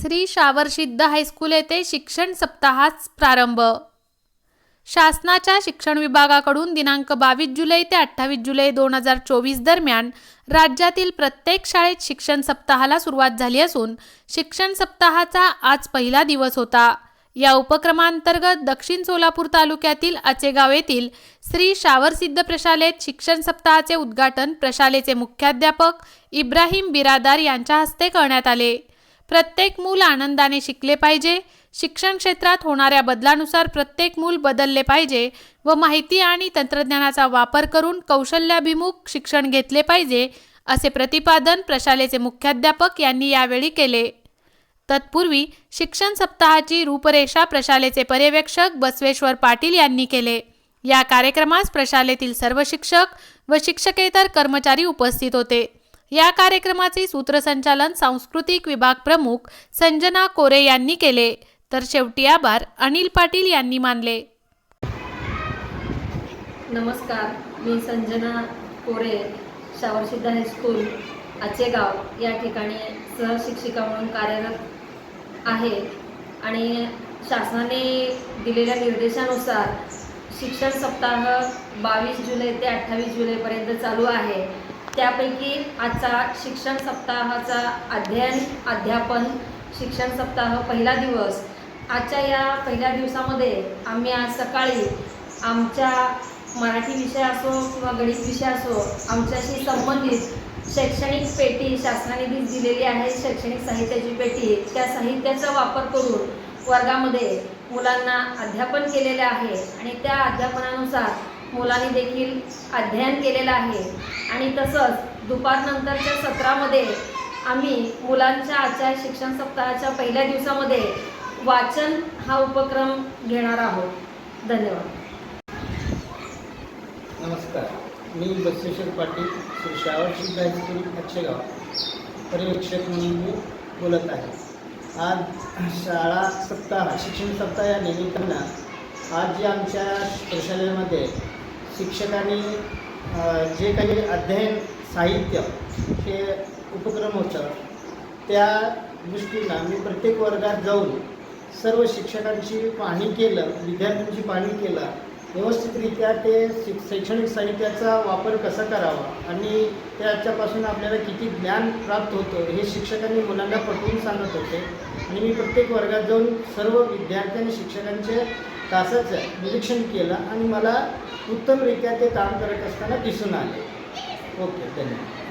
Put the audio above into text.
Shri शावरसिद्ध high school येथे शिक्षण सप्ताहास प्रारंभ. शासनाच्या शिक्षण विभागाकडून दिनांक बावीस जुलै ते अठ्ठावीस जुलै दोन हजार चोवीस दरम्यान राज्यातील प्रत्येक शाळेत शिक्षण सप्ताहाला सुरुवात झाली असून शिक्षण सप्ताहाचा आज पहिला दिवस होता. या उपक्रमांतर्गत दक्षिण सोलापूर तालुक्यातील आचेगाव येथील श्री शावरसिद्ध प्रशालेत शिक्षण सप्ताहाचे उद्घाटन प्रशालेचे मुख्याध्यापक इब्राहिम बिरादार यांच्या हस्ते करण्यात आले. प्रत्येक मूल आनंदाने शिकले पाहिजे. शिक्षण क्षेत्रात होणाऱ्या बदलानुसार प्रत्येक मूल बदलले पाहिजे व माहिती आणि तंत्रज्ञानाचा वापर करून कौशल्याभिमुख शिक्षण घेतले पाहिजे असे प्रतिपादन प्रशालेचे मुख्याध्यापक यांनी यावेळी केले. तत्पूर्वी शिक्षण सप्ताहाची रूपरेषा प्रशालेचे पर्यवेक्षक बसवेश्वर पाटील यांनी केले. या कार्यक्रमास प्रशालेतील सर्व शिक्षक व शिक्षकेतर कर्मचारी उपस्थित होते. या कार्यक्रमाचे सूत्रसंचालन सांस्कृतिक विभाग प्रमुख संजना कोरे यांनी केले. तर शेवटी आभार अनिल पाटील यांनी मानले. नमस्कार मी संजना कोरे शावरसिद्ध हायस्कूल आचेगाव या ठिकाणी सहशिक्षिका म्हणून कार्यरत आहे आणि शासनाने दिलेल्या निर्देशानुसार शिक्षण सप्ताह बावीस जुलै ते अठ्ठावीस जुलैपर्यंत चालू आहे. त्यापैकी आजचा शिक्षण सप्ताहाचा अध्ययन अध्यापन शिक्षण सप्ताह पहिला दिवस. आजच्या या पहिल्या दिवसामध्ये आम्ही आज सकाळी आमच्या मराठी विषय असो किंवा गणित विषय असो आमच्याशी संबंधित शैक्षणिक पेटी शासनाने दिलेली आहे. शैक्षणिक साहित्याची पेटी. त्या साहित्याचा वापर करून वर्गामध्ये मुलांना अध्यापन केलेले आहे आणि त्या अध्यापनानुसार मुलांनी देखील अध्ययन केलेलं आहे. आणि तसंच दुपारनंतरच्या सत्रामध्ये आम्ही मुलांच्या आजच्या शिक्षण सप्ताहाच्या पहिल्या दिवसामध्ये वाचन हा उपक्रम घेणार आहोत. धन्यवाद. नमस्कार. मी बसवेश्वर पाटील श्री श्रावण सिद्ध हायस्कूल अक्षगाव पर्यवेक्षक म्हणून मी बोलत आहे. आज शाळा सप्ताह शिक्षण सप्ताह या निमित्तानं आज जे आमच्या प्रशालेमध्ये शिक्षकांनी जे काही अध्ययन साहित्य हे उपक्रम होतं त्या दृष्टीनं मी प्रत्येक वर्गात जाऊन सर्व शिक्षकांची पाहणी केलं विद्यार्थ्यांची पाहणी केलं व्यवस्थितरित्या ते शिक शैक्षणिक साहित्याचा वापर कसा करावा आणि त्याच्यापासून आपल्याला किती ज्ञान प्राप्त होतं हे शिक्षकांनी मुलांना पटवून सांगत होते. आणि मी प्रत्येक वर्गात जाऊन सर्व विद्यार्थी आणि शिक्षकांचे तासाचं निरीक्षण केलं आणि मला उत्तमरित्या ते काम करत असताना दिसून आले. ओके धन्यवाद.